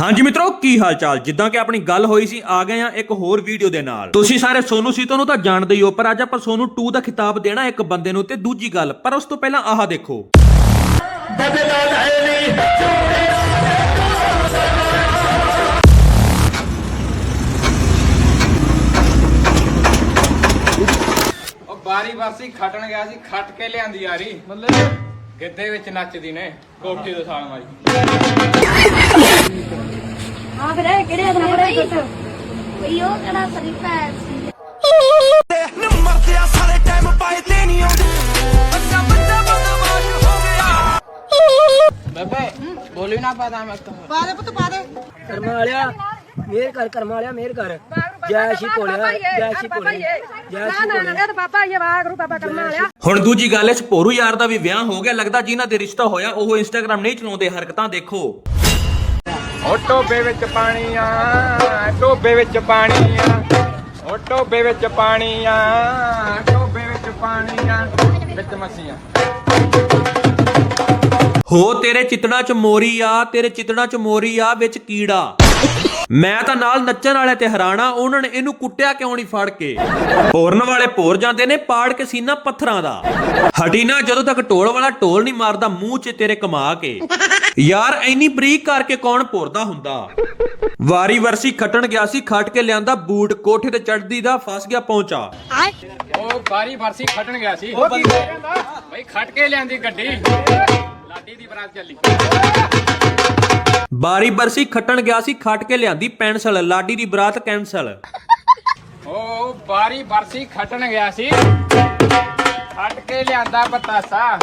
ਹਾਂਜੀ ਮਿੱਤਰੋ, ਕੀ ਹਾਲ ਚਾਲ ਜਿੱਦਾਂ ਕਿ ਆਪਣੀ ਗੱਲ ਹੋਈ ਸੀ, ਆ ਗਏ ਆ ਇੱਕ ਹੋਰ ਵੀਡੀਓ ਦੇ ਨਾਲ। ਤੁਸੀਂ ਸਾਰੇ ਸੋਨੂ ਸੀਤੋ ਨੂੰ ਤਾਂ ਜਾਣਦੇ ਹੀ ਹੋ, ਪਰ ਅੱਜ ਆਪਾਂ ਸੋਨੂ 2 ਦਾ ਖਿਤਾਬ ਦੇਣਾ ਇੱਕ ਬੰਦੇ ਨੂੰ ਤੇ ਦੂਜੀ ਗੱਲ, ਪਰ ਉਸ ਤੋਂ ਪਹਿਲਾਂ ਆਹ ਦੇਖੋ। ਉਹ ਬਾਰੀ ਬਾਸੀ ਖਟਣ ਗਿਆ ਸੀ, ਖੱਟ ਕੇ ਲਿਆਂਦੀ ਯਾਰੀ ਮਤਲਬ ਗਿੱਧੇ ਵਿੱਚ ਨੱਚਦੀ ਨੇ, ਕੋਠੀ ਦੇ ਸਾਲ ਮਾਰੀ। ਹਾਂ ਫਿਰ ਇਹ ਕਿਹੜੇ ਹੱਥ ਨਾਲ ਪੜਾਈ ਕੋਈ ਉਹ ਕਿਹੜਾ ਸਰੀਫਾ ਹੈ ਸੀ? ਮਰਦਿਆ ਸਾਰੇ ਟਾਈਮ ਪਾਏ ਤੇ ਨਹੀਂ ਆਉਂਦੇ। ਬੱਚਾ ਬੱਚਾ ਬਦਮਾਸ਼ ਹੋ ਗਿਆ। ਬੇਬੇ ਬੋਲੀ ਨਾ ਪਤਾ ਮੈਂ ਤਾਂ ਕਰਮ ਵਾਲਿਆ ਮੇਰ ਕਰ ਕਰਮ ਵਾਲਿਆ ਮੇਰ ਕਰ। ਜੈ ਸ਼੍ਰੀ ਭੋਲਿਆ ਜੈ ਸ਼੍ਰੀ ਭੋਲਿਆ ਜੈ ਸ਼੍ਰੀ ਭੋਲਿਆ। ਹੁਣ ਦੂਜੀ ਗੱਲ ਇਸ ਭੋਰੂ ਯਾਰ ਦਾ ਵੀ ਵਿਆਹ ਹੋ ਗਿਆ ਲੱਗਦਾ ਜਿਨ੍ਹਾਂ ਦੇ ਰਿਸ਼ਤਾ ਹੋਇਆ ਉਹ ਇੰਸਟਾਗ੍ਰam ਨਹੀਂ ਚਲਾਉਂਦੇ ਹਰਕਤਾਂ ਦੇਖੋ। ਉਹ ਟੋਬੇ ਵਿੱਚ ਪਾਣੀ ਆ ਟੋਬੇ ਵਿੱਚ ਪਾਣੀ ਆ। ਉਹ ਟੋਬੇ ਵਿੱਚ ਪਾਣੀ ਆ ਟੋਬੇ ਵਿੱਚ ਪਾਣੀ ਆ। ਵਿੱਚ ਮੱਸੀਆਂ ਹੋ ਤੇਰੇ ਚਿਤੜਾ ਚ ਮੋਰੀ ਆ, ਤੇਰੇ ਚਿਤੜਾ ਚ ਮੋਰੀ ਆ, ਵਿੱਚ ਕੀੜਾ। ਮੈਂ ਤਾਂ ਨਾਲ ਨੱਚਣ ਵਾਲੇ ਤੇ ਹੈਰਾਨਾ ਉਹਨਾਂ ਨੇ ਇਹਨੂੰ ਕੁੱਟਿਆ ਕਿਉਂ ਨਹੀਂ ਫੜ ਕੇ? ਭੋਰਨ ਵਾਲੇ ਭੋਰ ਜਾਂਦੇ ਨੇ ਪਾੜ ਕੇ ਸੀਨਾ ਪੱਥਰਾਂ ਦਾ। ਹਟੀ ਨਾ ਜਦੋਂ ਤੱਕ ਢੋਲ ਵਾਲਾ ਢੋਲ ਨਹੀਂ ਮਾਰਦਾ ਮੂੰਹ 'ਚ ਤੇਰੇ ਕਮਾ ਕੇ। ਯਾਰ ਐਨੀ ਬਰੀਕ ਕਰਕੇ ਕੌਣ ਭੋਰਦਾ ਹੁੰਦਾ? ਵਾਰੀ ਵਰਸੀ ਖੱਟਣ ਗਿਆ ਸੀ ਖੱਟ ਕੇ ਲਿਆਂਦਾ ਬੂਟ ਕੋਠੇ ਤੇ ਚੜਦੀ ਦਾ ਫਸ ਗਿਆ ਪਹੁੰਚਾ। ਉਹ ਬਾਰੀ ਬਾਸੀ ਖਟਣ ਗਿਆ ਸੀ। ਬਈ ਖੱਟ ਕੇ ਲਿਆਂਦੀ ਗੱਡੀ। ਲਾਡੀ ਦੀ ਬਰਾਤ ਚੱਲੀ। ਬਾਰੀ ਬਰਸੀ ਖੱਟਣ ਗਿਆ ਸੀ ਖੱਟ ਕੇ ਲਿਆਂਦੀ ਪੈਨਸਲ ਲਾਡੀ ਦੀ ਬਰਾਤ ਕੈਂਸਲ। ਉਹ ਬਾਰੀ ਬਰਸੀ ਖਟਣ ਗਿਆ ਸੀ। ਖੱਟ ਕੇ ਲਿਆਂਦਾ ਬਤਾਸਾ।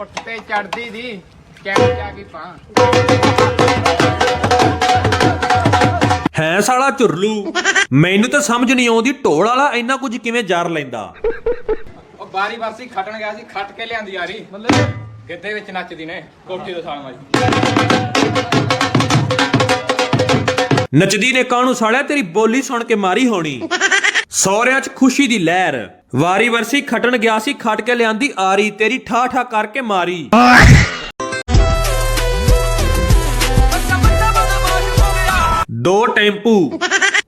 ਉੱਠ ਤੇ ਚੜਦੀ ਦੀ ਕੈਂਪ ਜਾ ਕੇ ਪਾ ਹੈ ਸਾਲਾ ਝੁਰਲੂ। ਮੈਨੂੰ ਤਾਂ ਸਮਝ ਨਹੀਂ ਆਉਂਦੀ ਢੋਲ ਵਾਲਾ ਇੰਨਾ ਕੁਝ ਕਿਵੇਂ ਜਰ ਲੈਂਦਾ। ਉਹ ਬਾਰੀ ਬਾਸੀ ਖਟਣ ਗਿਆ ਸੀ ਖੱਟ ਕੇ ਲਿਆਂਦੀ ਯਾਰੀ। ਮਤਲਬ ਗਿੱਧੇ ਵਿੱਚ ਨੱਚਦੀ ਨੇ ਕੋਠੀ ਤੋਂ ਸਾਲ ਨੱਚਦੀ ਨੇ ਕਾਹਨੂੰ ਸਾਲਿਆ? ਤੇਰੀ ਬੋਲੀ ਸੁਣ ਕੇ ਮਾਰੀ ਹੋਣੀ। ਸੌਰਿਆਂ 'ਚ ਖੁਸ਼ੀ ਦੀ ਲਹਿਰ। ਵਾਰੀ ਵਰਸੀ ਖਟਣ ਗਿਆ ਸੀ, ਖੱਟ ਕੇ ਲਿਆਂਦੀ ਆਰੀ। ਤੇਰੀ ਠਾ ਠਾ ਕਰਕੇ ਮਾਰੀ। ਦੋ ਟੈਂਪੂ।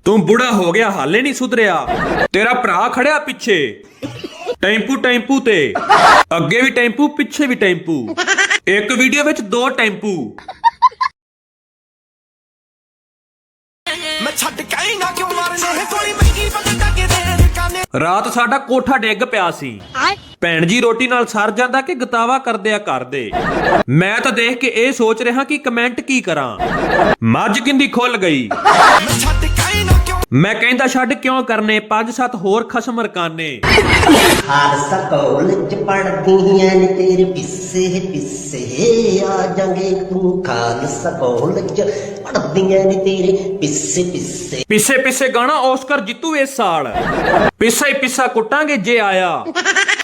ਤੂੰ ਬੁੜਾ ਹੋ ਗਿਆ, ਹਾਲੇ ਨਹੀਂ ਸੁਧਰਿਆ। ਤੇਰਾ ਭਰਾ ਖੜਿਆ ਪਿੱਛੇ। ਟੈਂਪੂ ਟੈਂਪੂ ਤੇ। ਅੱਗੇ ਵੀ ਟੈਂਪੂ, ਪਿੱਛੇ ਵੀ ਟੈਂਪੂ। ਇੱਕ ਵੀਡੀਓ ਵਿੱਚ ਦੋ ਟੈਂਪੂ। ਮੈਂ ਛੱਡ ਕੇ ਹੀ ਨਾ ਕਿਉਂ ਮਾਰਨੇ ਕੋਈ ਮਹਿੰਗੀ ਪਕੜ ਕੇ ਦੇ ਕਾਨੇ ਰਾਤ ਸਾਡਾ ਕੋਠਾ ਡਿੱਗ ਪਿਆ ਸੀ। ਭੈਣ ਜੀ ਰੋਟੀ ਨਾਲ ਸਰ ਜਾਂਦਾ ਕਿ ਗਤਾਵਾ ਕਰਦੇ ਆ ਕਰਦੇ। ਮੈਂ ਤਾਂ ਦੇਖ ਕੇ ਇਹ ਸੋਚ ਰਿਹਾ ਕਿ ਕਮੈਂਟ ਕੀ ਕਰਾਂ। ਮੱਝ ਕਿੰਦੀ ਖੁੱਲ ਗਈ। ਮੈਂ ਕਹਿੰਦਾ ਛੱਡ ਕਿਉਂ ਕਰਨੇ? ਪੰਜ ਸੱਤ ਹੋਰ ਖਸਮ ਰਕਾਨੇ। ਖਾਲਸਾ ਕਾਲਜ ਪੜਦੀਆਂ ਨੇ ਤੇਰੇ ਪਿੱਛੇ ਪਿੱਛੇ ਆ ਜਾਂਗੇ ਤੂੰ ਖਾਲਸਾ ਕਾਲਜ ਪੜਦੀਆਂ ਨੇ ਤੇਰੇ ਪਿੱਛੇ ਪਿੱਛੇ ਪਿੱਛੇ ਪਿੱਛੇ ਗਾਣਾ ਆਸਕਰ ਜਿੱਤੂ ਇਸ ਸਾਲ। ਪਿੱਛਾ ਹੀ ਪਿੱਛਾ ਕੁੱਟਾਂਗੇ ਜੇ ਆਇਆ।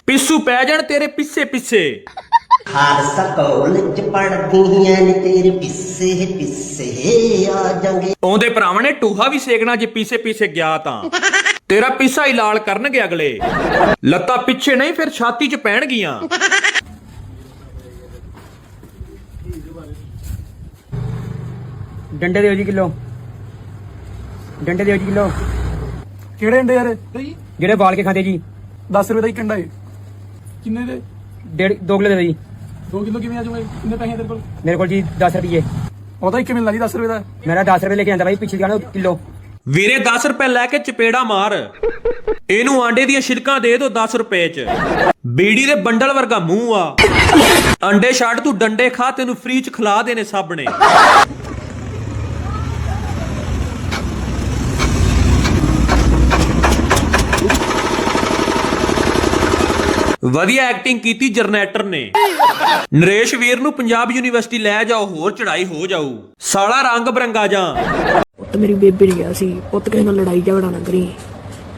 ਪਿੱਸੂ ਪੈ ਜਾਣ ਤੇਰੇ ਪਿੱਛੇ ਪਿੱਛੇ ਖਾਲਸਾ ਕਾਲਜ ਪੜਦੀਆਂ ਨੇ ਤੇਰੇ ਪਿੱਛੇ ਪਿੱਛੇ ਆ ਜਾਂਗੇ। ਆਉਂਦੇ ਭਰਾਵਾਂ ਨੇ ਟੂਹਾ ਵੀ ਸੇਕਣਾ ਜੇ ਪਿੱਛੇ ਪਿੱਛੇ ਗਿਆ ਤਾਂ। ਤੇਰਾ ਪਿੱਛਾ ਹੀ ਲਾਲ ਕਰਨਗੇ ਅਗਲੇ। ਲੱਤਾਂ ਪਿੱਛੇ ਨਹੀਂ ਫਿਰ ਛਾਤੀ 'ਚ ਪੈਣਗੀਆਂ। ਡੰਡੇ ਦਿਓ ਜੀ ਕਿਲੋ। ਡੰਡੇ ਦਿਓ ਜੀ ਕਿਲੋ। ਕਿਹੜੇ ਅੰਡੇ ਯਾਰ? ਜਿਹੜੇ ਬਾਲ ਕੇ ਖਾਂਦੇ ਜੀ। 10 ਰੁਪਏ ਦਾ ਇੱਕ ਅੰਡਾ ਹੈ ਕਿੰਨੇ ਦੇ? ਡੇਢ 2 ਕਿਲੋ ਦੇ ਦਿਓ ਜੀ। 2 ਕਿਲੋ ਕਿਵੇਂ ਆ ਜਾਊਗਾ ਕਿੰਨੇ ਪੈਸੇ ਆ ਤੇਰੇ ਕੋਲ? ਮੇਰੇ ਕੋਲ ਜੀ 10 ਰੁਪਏ ਉਹ ਤਾਂ ਇੱਕ ਮਿਲਣਾ ਜੀ 10 ਰੁਪਏ ਦਾ। ਮੇਰਾ 10 ਰੁਪਏ ਲੈ ਕੇ ਆਂਦਾ ਬਾਈ ਪਿੱਛੇ ਦੁਕਾਨ ਕਿਲੋ। ਵੀਰੇ 10 ਰੁਪਏ ਲੈ ਕੇ ਚਪੇੜਾ ਮਾਰ। ਇਹਨੂੰ ਆਂਡੇ ਦੀਆਂ ਛਿਲਕਾਂ ਦੇ ਦੋ 10 ਰੁਪਏ 'ਚ। ਬੀੜੀ ਦੇ ਬੰਡਲ ਵਰਗਾ ਮੂੰਹ ਆ। ਅੰਡੇ ਛੱਡ ਤੂੰ ਡੰਡੇ ਖਾ ਤੈਨੂੰ ਫ੍ਰੀ 'ਚ ਖਿਲਾ ਦੇਣੇ ਸਭ ਨੇ। ਵਧੀਆ ਐਕਟਿੰਗ ਕੀਤੀ ਜਰਨੈਟਰ ਨੇ। ਨਰੇਸ਼ ਵੀਰ ਨੂੰ ਪੰਜਾਬ ਯੂਨੀਵਰਸਿਟੀ ਲੈ ਜਾਓ ਹੋਰ ਚੜਾਈ ਹੋ ਜਾਊ। ਸਾਲਾ ਰੰਗ ਬਰੰਗਾ ਜਾਂ। ਪੁੱਤ ਮੇਰੀ ਬੇਬੇ ਨੇ ਕਿਹਾ ਸੀ ਪੁੱਤ ਕਿਸੇ ਨਾਲ ਲੜਾਈ ਝਗੜਾ ਨਾ ਕਰੀ।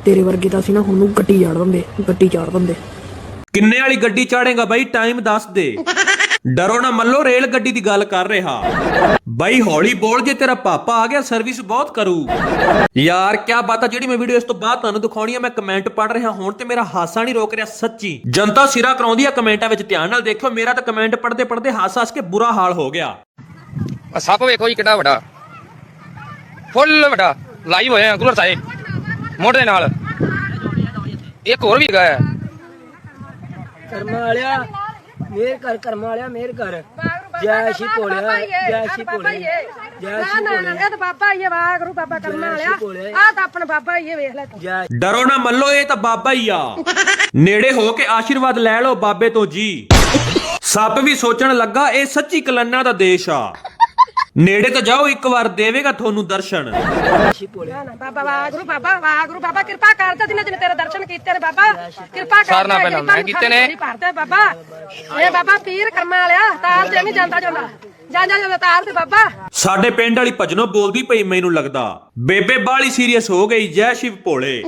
ਤੇਰੇ ਵਰਗੇ ਤਾਂ ਸੀ ਨਾ ਹੁਣ ਨੂੰ ਗੱਡੀ ਚਾੜ ਦਿੰਦੇ ਗੱਡੀ ਚਾੜ ਦਿੰਦੇ। ਕਿੰਨੇ ਵਾਲੀ ਗੱਡੀ ਚਾੜੇਗਾ ਬਾਈ ਟਾਈਮ ਦੱਸ ਦੇ। ਡਰੋ ਨਾ ਮੱਲੋ ਰੇਲ ਗੱਡੀ ਦੀ ਗੱਲ ਕਰ ਰਿਹਾ। ਬਾਈ ਹੌਲੀ ਬੋਲ ਜੇ ਤੇਰਾ ਪਾਪਾ ਆ ਗਿਆ ਸਰਵਿਸ ਬਹੁਤ ਕਰੂ। ਯਾਰ ਕੀ ਬਾਤ ਆ ਜਿਹੜੀ ਮੈਂ ਵੀਡੀਓ ਇਸ ਤੋਂ ਬਾਅਦ ਤੁਹਾਨੂੰ ਦਿਖਾਉਣੀ ਆ ਮੈਂ ਕਮੈਂਟ ਪੜ ਰਿਹਾ ਹੁਣ ਤੇ ਮੇਰਾ ਹਾਸਾ ਨਹੀਂ ਰੋਕ ਰਿਹਾ ਸੱਚੀ। ਜਨਤਾ ਸਿਰਾ ਕਰਾਉਂਦੀ ਆ ਕਮੈਂਟਾਂ ਵਿੱਚ ਧਿਆਨ ਨਾਲ ਦੇਖਿਓ ਮੇਰਾ ਤਾਂ ਕਮੈਂਟ ਪੜਦੇ ਪੜਦੇ ਹਾਸ ਹਾਸ ਕੇ ਬੁਰਾ ਹਾਲ ਹੋ ਗਿਆ। ਆ ਸੱਪ ਵੇਖੋ ਜੀ ਕਿੱਡਾ ਵੱਡਾ। ਫੁੱਲ ਵੱਡਾ। ਲਾਈਵ ਹੋਏ ਆ ਕੂਲਰ ਸਾਏ ਦੇ ਨਾਲ। ਇੱਕ ਹੋਰ ਵੀ ਹੈਗਾ ਹੈ। ਕਰਮਾਂ ਵਾਲਿਆ ਮੇਰ ਕਰ ਕਰਮਾਂ ਵਾਲਿਆ ਮੇਰ ਕਰ ਜੈ ਸ਼ੀ ਭੋਲਿਆ ਜੈ ਸ਼ੀ ਭੋਲਿਆ ਜੈ ਸ਼ੀ ਭੋਲਿਆ। ਇਹ ਤਾਂ ਬਾਬਾ ਹੀ ਹੈ ਵਾਗਰੂ ਬਾਬਾ ਕਰਮਾਂ ਵਾਲਿਆ। ਭੋਲੇ। ਆਹ ਤਾਂ ਆਪਣਾ ਬਾਬਾ ਹੀ ਹੈ ਵੇਖ ਲੈ ਤੂੰ। ਜੈ ਡਰੋ ਨਾ ਮੱਲੋ ਇਹ ਤਾਂ ਬਾਬਾ ਹੀ ਆ। ਨੇੜੇ ਹੋ ਕੇ ਆਸ਼ੀਰਵਾਦ ਲੈ ਲਓ ਬਾਬੇ ਤੋਂ ਜੀ। ਸੱਪ ਵੀ ਸੋਚਣ ਲੱਗਾ ਇਹ ਸੱਚੀ ਕਲੰਨਾ ਦਾ ਦੇਸ਼ ਆ। ਨੇੜੇ ਤਾਂ ਜਾਓ ਇੱਕ ਵਾਰ ਦੇਵੇਗਾ ਤੁਹਾਨੂੰ ਦਰਸ਼ਨ। ਸ਼ੀ ਭੋਲਿਆ ਨਾ, ਬਾਬਾ ਵਾਗਰੂ ਬਾਬਾ ਵਾਗਰੂ ਬਾਬਾ ਕਿਰਪਾ ਕਰ ਤੇ ਜਿਨੇ ਜਿਨੇ ਤੇਰੇ ਦਰਸ਼ਨ ਕੀਤੇ ਨੇ ਬਾਬਾ। ਕਿਰਪਾ ਕਰ ਸਾਰਨਾ ਪਹਿਲਾਂ ਮੈਂ ਕੀਤੇ ਨੇ। ਭਰਦੇ ਬਾਬਾ। ਇਹ ਬਾਬਾ ਪੀਰ ਕਰਮਾਂ ਵਾਲਿਆ ਤਾਰ ਤੇ ਨਹੀਂ ਜਾਂਦਾ ਜਾਂਦਾ। ਜਾਂਦਾ ਜਾਂਦਾ ਤਾਰ ਤੇ ਬਾਬਾ। ਸਾਡੇ ਪਿੰਡ ਵਾਲੀ ਭਜਨੋਂ ਬੋਲਦੀ ਪਈ ਮੈਨੂੰ ਲੱਗਦਾ ਬੇਬੇ ਬਾਲੀ ਸੀਰੀਅਸ ਹੋ ਗਈ ਜੈ ਸ਼ਿਵ ਭੋਲੇ।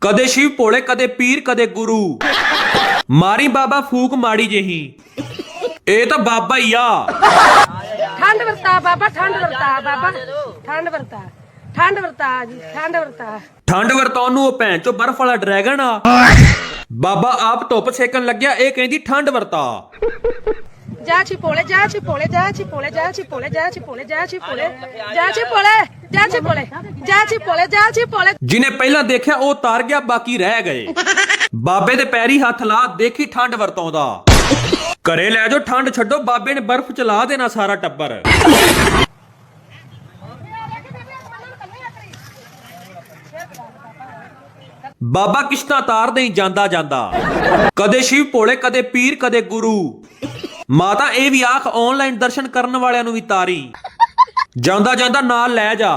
ਕਦੇ ਸ਼ਿਵ ਭੋਲੇ ਕਦੇ ਪੀਰ ਕਦੇ ਗੁਰੂ। ਮਾਰੀ ਬਾਬਾ ਫੂਕ ਮਾੜੀ ਜਿਹੀ। ਇਹ ਤਾਂ ਬਾਬਾ ਹੀ ਆ। ਠੰਡ ਵਰਤਾ ਬਾਬਾ ਠੰਡ ਵਰਤਾ ਬਾਬਾ। ਠੰਡ ਵਰਤਾ ਠੰਡ ਵਰਤਾ ਜੀ ਠੰਡ ਵਰਤਾ। ਠੰਡ ਵਰਤੌਣ ਨੂੰ ਉਹ ਭੈਣ ਚੋ ਬਰਫ ਵਾਲਾ ਡਰੈਗਨ ਆ। ਬਾਬਾ ਆਪ ਧੁੱਪ ਸੇਕਣ ਲੱਗਿਆ ਇਹ ਕਹਿੰਦੀ ਠੰਡ ਵਰਤਾ। ਜੈ ਛੀ ਪੋਲੇ ਜੈ ਛੀ ਪੋਲੇ ਜੈ ਛੀ ਪੋਲੇ ਜੈ ਛੀ ਪੋਲੇ ਜੈ ਛੀ ਪੋਲੇ ਜੈ ਛੀ ਪੋਲੇ ਜੈ ਛੀ ਪੋਲੇ ਜੈ ਛੀ ਪੋਲੇ ਜੈ ਛੀ ਪੋਲੇ ਜੈ ਛੀ ਪੋਲੇ ਜਿਨੇ ਪਹਿਲਾਂ ਦੇਖਿਆ ਉਹ ਤਾਰ ਗਿਆ ਬਾਕੀ ਰਹਿ ਗਏ। ਬਾਬੇ ਦੇ ਪੈਰੀ ਹੱਥ ਲਾ ਦੇਖੀ ਠੰਡ ਵਰਤੌਂਦਾ ਘਰੇ ਲੈ ਜਾਓ, ਠੰਡ ਛੱਡੋ, ਬਾਬੇ ਨੇ ਬਰਫ਼ ਚਲਾ ਦੇਣਾ ਸਾਰਾ ਟੱਬਰ। ਬਾਬਾ ਕਿਸ਼ਤਾ ਤਾਰ ਨਹੀਂ ਜਾਂਦਾ ਜਾਂਦਾ। ਕਦੇ ਸ਼ਿਵ ਭੋਲੇ, ਕਦੇ ਪੀਰ, ਕਦੇ ਗੁਰੂ। ਮਾਤਾ ਇਹ ਵੀ ਆਖ ਆਨਲਾਈਨ ਦਰਸ਼ਨ ਕਰਨ ਵਾਲਿਆਂ ਨੂੰ ਵੀ ਤਾਰੀ। ਜਾਂਦਾ ਜਾਂਦਾ ਨਾਲ ਲੈ ਜਾ।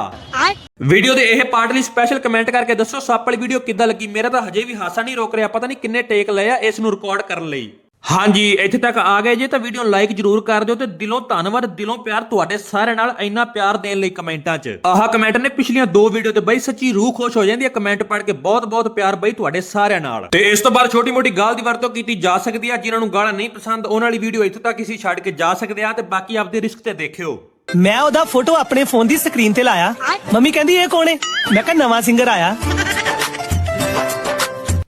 ਵੀਡੀਓ ਦੇ ਇਹ ਪਾਰਟ ਲਈ ਸਪੈਸ਼ਲ ਕਮੈਂਟ ਕਰਕੇ ਦੱਸੋ, ਸੱਪ ਵਾਲੀ ਵੀਡੀਓ ਕਿੱਦਾਂ ਲੱਗੀ? ਮੇਰਾ ਤਾਂ ਹਜੇ ਵੀ ਹਾਸਾ ਨਹੀਂ ਰੋਕ ਰਿਹਾ, ਪਤਾ ਨਹੀਂ ਕਿੰਨੇ ਟੇਕ ਲਏ ਆ, ਇਸ ਨੂੰ ਰਿਕਾਰਡ ਕਰਨ ਲਈ। ਹਾਂਜੀ ਇੱਥੇ ਤੱਕ ਆ ਗਏ ਜੇ ਤਾਂ ਵੀਡੀਓ ਨੂੰ ਲਾਈਕ ਜਰੂਰ ਕਰ ਦਿਓ ਤੇ ਦਿਲੋਂ ਧੰਨਵਾਦ ਦਿਲੋਂ ਪਿਆਰ ਤੁਹਾਡੇ ਸਾਰਿਆਂ ਨਾਲ ਇੰਨਾ ਪਿਆਰ ਦੇਣ ਲਈ ਕਮੈਂਟਾਂ 'ਚ। ਆਹ ਕਮੈਂਟ ਨੇ ਪਿਛਲੀਆਂ ਦੋ ਵੀਡੀਓ ਤੇ ਬਈ ਸੱਚੀ ਰੂਹ ਖੁਸ਼ ਹੋ ਜਾਂਦੀ ਹੈ ਕਮੈਂਟ ਪੜ੍ਹ ਕੇ ਬਹੁਤ ਬਹੁਤ ਪਿਆਰ ਬਈ ਤੁਹਾਡੇ ਸਾਰਿਆਂ ਨਾਲ। ਤੇ ਇਸ ਤੋਂ ਬਾਅਦ ਛੋਟੀ ਮੋਟੀ ਗਾਲ ਦੀ ਵਰਤੋਂ ਕੀਤੀ ਜਾ ਸਕਦੀ ਆ ਜਿਨ੍ਹਾਂ ਨੂੰ ਗਾਲਾਂ ਨਹੀਂ ਪਸੰਦ ਉਹਨਾਂ ਵਾਲੀ ਵੀਡੀਓ ਇੱਥੇ ਤੱਕ ਹੀ ਛੱਡ ਕੇ ਜਾ ਸਕਦੇ ਆ ਤੇ ਬਾਕੀ ਆਪਦੇ ਰਿਸਕ ਤੇ ਦੇਖਿਓ। ਮੈਂ ਉਹਦਾ ਫੋਟੋ ਆਪਣੇ ਫੋਨ ਦੀ ਸਕਰੀਨ ਤੇ ਲਾਇਆ। ਮੰਮੀ ਕਹਿੰਦੀ ਇਹ ਕੌਣ ਹੈ ਮੈਂ ਕਿਹਾ ਨਵਾਂ ਸਿੰਗਰ ਆਇਆ।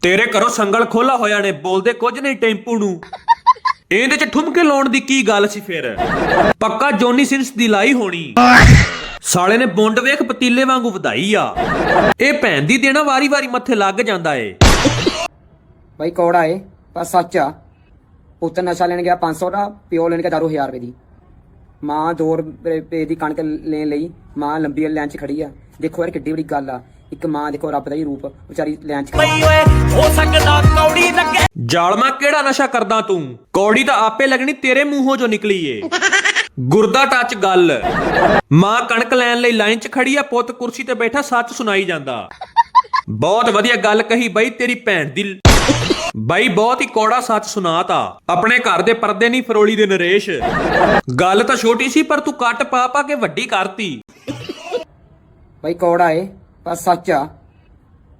ਤੇਰੇ ਘਰੋਂ ਸੰਗਲ ਖੋਲਾ ਹੋਇਆ ਨੇ, ਬੋਲਦੇ ਕੁਝ ਨਹੀਂ ਟੈਂਪੂ ਨੂੰ। ਇਹਦੇ ਚ ਠੁਮਕੇ ਲਾਉਣ ਦੀ ਕੀ ਗੱਲ ਸੀ ਫਿਰ? ਪੱਕਾ ਜੋਨੀ ਸਿੰਸ ਦੀ ਲਾਈ ਹੋਣੀ। ਸਾਲੇ ਨੇ ਬੁੰਡ ਵੇਖ ਪਤੀਲੇ ਵਾਂਗੂ ਵਧਾਈ ਆ। ਇਹ ਭੈਣ ਦੀ ਦੇਣਾ ਵਾਰੀ-ਵਾਰੀ ਮੱਥੇ ਲੱਗ ਜਾਂਦਾ ਏ। ਭਾਈ ਕੌੜਾ ਏ, ਪਰ ਸੱਚ ਆ। ਪੁੱਤ ਨਸ਼ਾ ਲੈਣ ਗਿਆ 500 ਦਾ, ਪਿਓ ਲੈਣ ਗਿਆ ਦਾਰੂ 1000 ਰੁਪਏ ਦੀ। ਮਾਂ 2 ਰੁਪਏ ਦੀ ਕਣਕ ਲੈਣ ਲਈ, ਮਾਂ ਲੰਬੀ ਲਾਈਨ 'ਚ ਖੜੀ ਆ। ਦੇਖੋ ਯਾਰ ਕਿੱਡੀ ਬੜੀ ਗੱਲ ਆ। ਇੱਕ ਮਾਂ ਦੇਖੋ ਰੱਬ ਦਾ ਹੀ ਰੂਪ ਵਿਚਾਰੀ ਲਾਈਨ 'ਚ ਖੜੀ ਓਏ ਹੋ ਸਕਦਾ ਕੌੜੀ ਲੱਗੇ। ਜਾਲਮਾ ਕਿਹੜਾ ਨਸ਼ਾ ਕਰਦਾ ਤੂੰ? ਕੌੜੀ ਤਾਂ ਆਪੇ ਲੱਗਣੀ ਤੇਰੇ ਮੂੰਹੋਂ ਜੋ ਨਿਕਲੀ ਏ। ਗੁਰਦਾ ਟੱਚ ਗੱਲ। ਮਾਂ ਕਣਕ ਲੈਣ ਲਈ ਲਾਈਨ 'ਚ ਖੜੀ ਆ ਪੁੱਤ ਕੁਰਸੀ ਤੇ ਬੈਠਾ ਸੱਚ ਸੁਣਾਈ ਜਾਂਦਾ। ਬਹੁਤ ਵਧੀਆ ਗੱਲ ਕਹੀ ਬਈ ਤੇਰੀ ਭੈਣ ਦੀ ਬਾਈ ਬਹੁਤ ਹੀ ਕੋੜਾ ਸੱਚ ਸੁਣਾਤਾ। ਆਪਣੇ ਘਰ ਦੇ ਪਰਦੇ ਨਹੀਂ ਫਰੋਲੀ ਦੇ ਨਰੇਸ਼। ਗੱਲ ਤਾਂ ਛੋਟੀ ਸੀ ਪਰ ਤੂੰ ਕੱਟ ਪਾ ਪਾ ਕੇ ਵੱਡੀ ਕਰਤੀ। ਭਾਈ ਕੌੜਾ ਏ। ਪਰ ਸੱਚ ਆ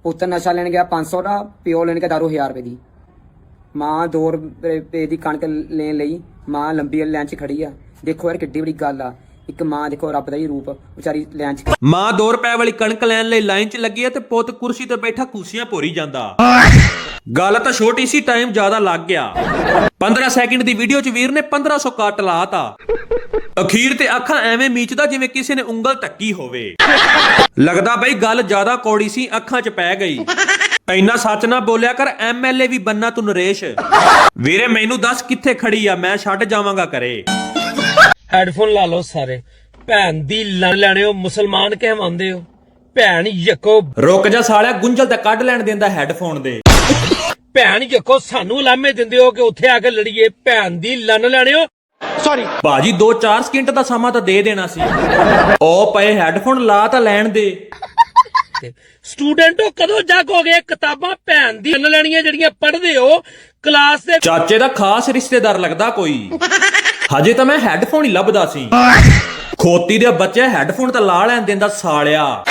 ਪੁੱਤ ਨਸ਼ਾ ਲੈਣ ਗਿਆ 500 ਦਾ ਪਿਓ ਲੈਣ ਗਿਆ ਦਾਰੂ 1000 ਰੁਪਏ ਦੀ। ਮਾਂ 2 ਰੁਪਏ ਦੀ ਕਣਕ ਲੈਣ ਲਈ ਮਾਂ ਲੰਬੀ ਲਾਈਨ 'ਚ ਖੜੀ ਆ। ਦੇਖੋ ਯਾਰ ਕਿੱਡੀ ਬੜੀ ਗੱਲ ਆ। ਇੱਕ ਮਾਂ ਦੇਖੋ ਰੱਬ ਦਾ ਹੀ ਰੂਪ ਵਿਚਾਰੀ ਲਾਈਨ 'ਚ ਮਾਂ 2 ਰੁਪਏ ਵਾਲੀ ਕਣਕ ਲੈਣ ਲਈ ਲਾਈਨ 'ਚ ਲੱਗੀ ਹੈ ਤੇ ਪੁੱਤ ਕੁਰਸੀ ਤੇ ਬੈਠਾ ਕੂਸੀਆਂ ਭੋਰੀ ਜਾਂਦਾ। ਗੱਲ ਤਾਂ ਛੋਟੀ ਸੀ ਟਾਈਮ ਜ਼ਿਆਦਾ ਲੱਗ ਗਿਆ। 15 ਸੈਕਿੰਡ ਦੀ ਵੀਡੀਓ 'ਚ ਵੀਰ ਨੇ 1500 ਕੱਟ ਲਾਤਾ। ਅਖੀਰ ਤੇ ਅੱਖਾਂ ਐਵੇਂ ਮੀਚਦਾ ਜਿਵੇਂ ਕਿਸੇ ਨੇ ਉਂਗਲ ਟੱਕੀ ਹੋਵੇ। ਲੱਗਦਾ ਬਈ ਗੱਲ ਜ਼ਿਆਦਾ ਕੌੜੀ ਸੀ ਅੱਖਾਂ 'ਚ ਪੈ ਗਈ। ਇੰਨਾ ਸੱਚ ਨਾ ਬੋਲਿਆ ਕਰ ਐਮਐਲਏ ਵੀ ਬੰਨਾ ਤੂੰ ਨਰੇਸ਼। ਵੀਰੇ ਮੈਨੂੰ ਦੱਸ ਕਿੱਥੇ ਖੜੀ ਆ ਮੈਂ ਛੱਡ ਜਾਵਾਂਗਾ ਕਰੇ ਹੈੱਡਫੋਨ ਲਾ ਲਓ ਸਾਰੇ। ਭੈਣ ਦੀ ਲੜ ਲੈਣੇ ਹੋ ਮੁਸਲਮਾਨ ਕਹਿਵਾਉਂਦੇ ਹੋ। ਭੈਣ ਯਕੋ ਰੁਕ ਜਾ ਸਾਲਿਆ ਗੁੰਝਲ ਤਾਂ ਕੱਢ ਲੈਣ ਦਿੰਦਾ ਹੈੱਡਫੋਨ ਦੇ। ਭੈਣ ਯਕੋ ਸਾਨੂੰ ਲਾਮੇ ਦਿੰਦੇ ਹੋ ਕਿ ਉੱਥੇ ਆ ਕੇ ਲੜੀਏ। ਭੈਣ ਦੀ ਲੰਨ ਲੈਣੇ ਹੋ। ਬਾਜੀ 2-4 ਸਕਿੰਟ ਦਾ ਸਮਾਂ ਤਾਂ ਦੇ ਦੇਣਾ ਸੀ। ਉਹ ਪਏ ਹੈੱਡਫੋਨ ਲਾ ਤਾਂ ਲੈਣ ਦੇ। ਸਟੂਡੈਂਟੋ ਕਦੋਂ ਜਾਗੋਗੇ ਕਿਤਾਬਾਂ ਭੈਣ ਦੀ ਲੰਨ ਲੈਣੀਆਂ ਜਿਹੜੀਆਂ ਪੜ੍ਹਦੇ ਹੋ ਕਲਾਸ ਦੇ ਚਾਚੇ ਦਾ ਖਾਸ ਰਿਸ਼ਤੇਦਾਰ ਲੱਗਦਾ ਕੋਈ। ਹਜੇ ਤਾਂ ਮੈਂ ਹੈੱਡਫੋਨ ਹੀ ਲੱਭਦਾ ਸੀ। ਖੋਤੀ ਦੇ ਬੱਚੇ ਹੈੱਡਫੋਨ ਤਾਂ ਲਾ ਲੈਣ ਦਿੰਦਾ ਸਾਲਿਆ।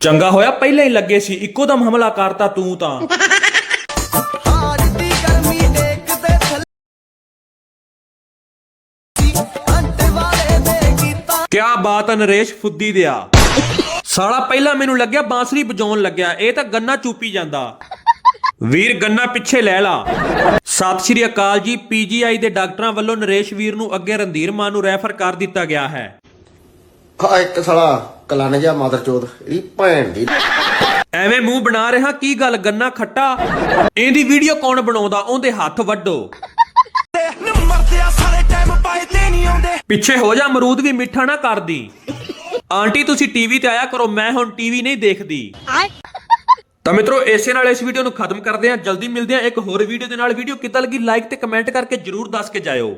ਚੰਗਾ ਹੋਇਆ ਪਹਿਲਾਂ ਹੀ ਲੱਗੇ ਸੀ ਇੱਕੋ ਦਮ ਹਮਲਾ ਕਰਤਾ ਤੂੰ ਤਾਂ। ਕਿਆ ਬਾਤ ਆ ਨਰੇਸ਼ ਫੁੱਦੀ ਦਿਆ। ਸਾਲਾ ਪਹਿਲਾਂ ਮੈਨੂੰ ਲੱਗਿਆ ਬਾਂਸਰੀ ਵਜਾਉਣ ਲੱਗਿਆ ਇਹ ਤਾਂ ਗੰਨਾ ਚੂਪੀ ਜਾਂਦਾ। ਵੀਰ ਗੰਨਾ ਪਿੱਛੇ ਲੈ ਲਾ। ਸਤਿ ਸ਼੍ਰੀ ਅਕਾਲ ਜੀ ਪੀਜੀਆਈ ਦੇ ਡਾਕਟਰਾਂ ਵੱਲੋਂ ਨਰੇਸ਼ ਵੀਰ ਨੂੰ ਅੱਗੇ ਰੰਧੀਰ ਮਾਨ ਨੂੰ ਰੈਫਰ ਕਰ ਦਿੱਤਾ ਗਿਆ ਹੈ। ਹਾਂ ਇੱਕ ਸਾਲਾ ਕਲਨ ਜਾ ਮਾਦਰ ਚੋਦ ਇਹਦੀ ਭੈਣ ਦੀ। ਐਵੇਂ ਮੂੰਹ ਬਣਾ ਰਿਹਾ ਕੀ ਗੱਲ ਗੰਨਾ ਖੱਟਾ? ਇਹਦੀ ਵੀਡੀਓ ਕੌਣ ਬਣਾਉਂਦਾ? ਉਹਦੇ ਹੱਥ ਵੱਡੋ ਨਹੀਂ ਆਉਂਦੇ। ਪਿੱਛੇ ਹੋ ਜਾ ਅਮਰੂਦ ਵੀ ਮਿੱਠਾ ਨਾ ਕਰਦੀ। ਆਂਟੀ ਤੁਸੀਂ ਟੀਵੀ ਤੇ ਆਇਆ ਕਰੋ ਮੈਂ ਹੁਣ ਟੀਵੀ ਨਹੀਂ ਦੇਖਦੀ। ਤਾਂ ਮਿੱਤਰੋ ਇਸੇ ਨਾਲ ਇਸ ਵੀਡੀਓ ਨੂੰ ਖਤਮ ਕਰਦੇ ਹਾਂ। ਜਲਦੀ ਮਿਲਦੇ ਹਾਂ ਇੱਕ ਹੋਰ ਵੀਡੀਓ ਦੇ ਨਾਲ। ਵੀਡੀਓ ਕਿੱਦਾਂ ਲੱਗੀ ਲਾਈਕ ਤੇ ਕਮੈਂਟ ਕਰਕੇ ਜਰੂਰ ਦੱਸ ਕੇ ਜਾਇਓ।